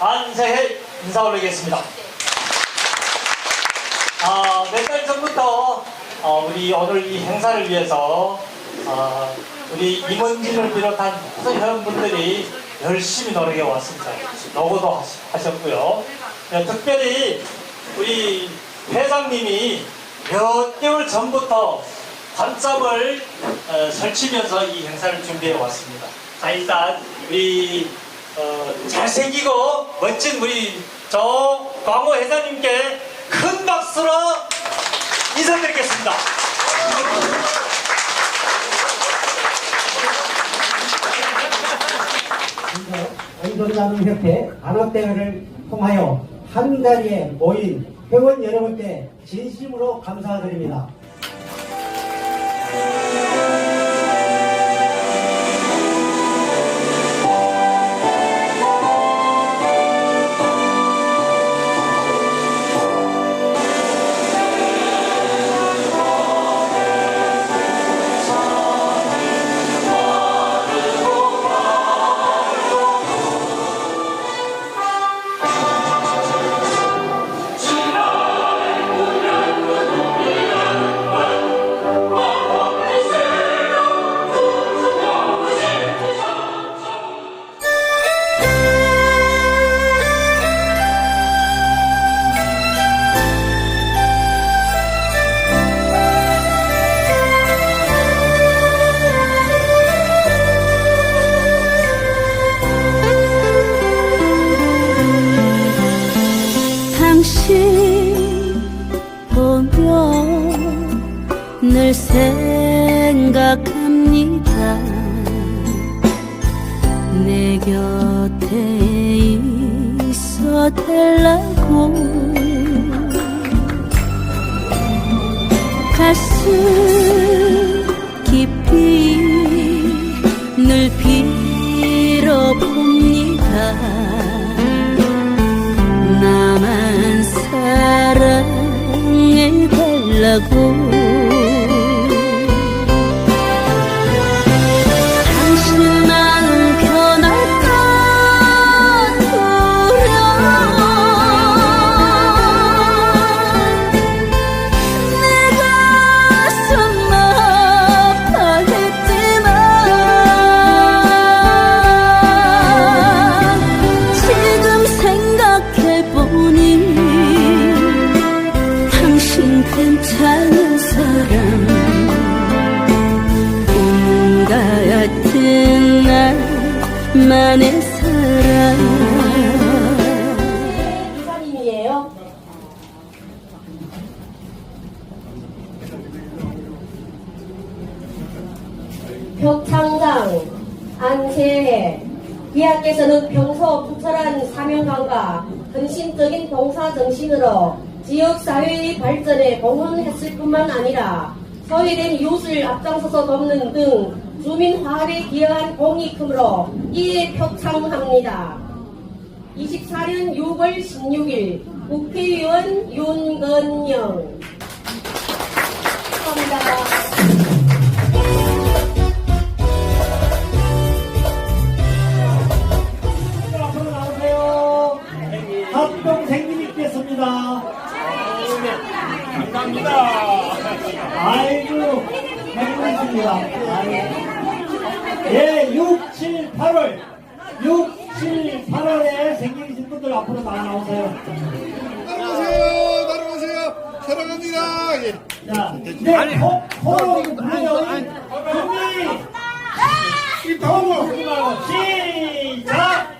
안세혜 인사 올리겠습니다. 아, 몇 달 전부터 어, 우리 오늘 이 행사를 위해서 어, 우리 임원진을 비롯한 회원분들이 열심히 노력해 왔습니다. 노고도 하셨고요. 네, 특별히 우리 회장님이 몇 개월 전부터 밤잠을 어, 설치면서 이 행사를 준비해 왔습니다. 자 일단 우리 어, 잘생기고 멋진 우리 저 광호 회장님께 큰 박수로 인사드리겠습니다. 의존자능협회 안학대회를 통하여 한 자리에 모인 회원 여러분께 진심으로 감사드립니다. 늘 생각합니다. 내 곁에 있어 달라고. 가슴 깊이 늘 빌어봅니다. 나만 사랑해 달라고 안세혜 이하께서는 평소 부철한 사명감과 헌신적인 봉사정신으로 지역사회의 발전에 공헌했을 뿐만 아니라 소외된 이웃을 앞장서서 돕는 등 주민 화합에 기여한 공이 크므로 이에 표창합니다. 24년 6월 16일 국회의원 윤건영 감사합니다. 자, 네, 호, 호로 불러요. 준비! 호로 부르지 말고, 시작!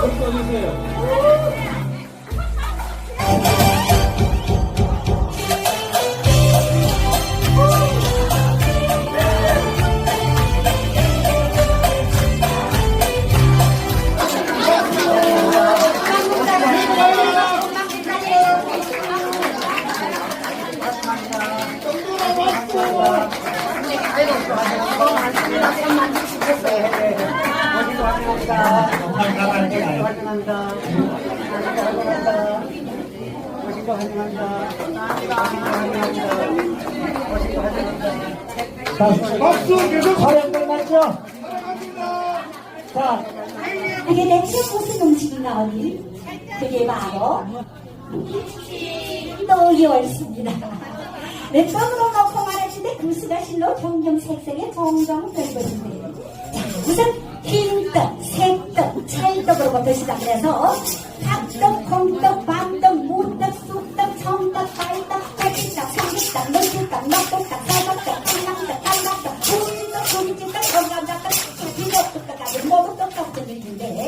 감사합니다. 환영합니다. 박수 계속 어렵게 맞죠? 자, 그게 대체 무슨 음식인가 어디? 그게 바로 떡이었습니다. 내 떡으로 넣고 말하시는데 그 수가 실로 정경색색의 정정 별것인데 자 우선 흰떡, 새떡, 찰떡으로부터 시작해서 닭떡, 콩 ಇದೆ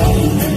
Amen.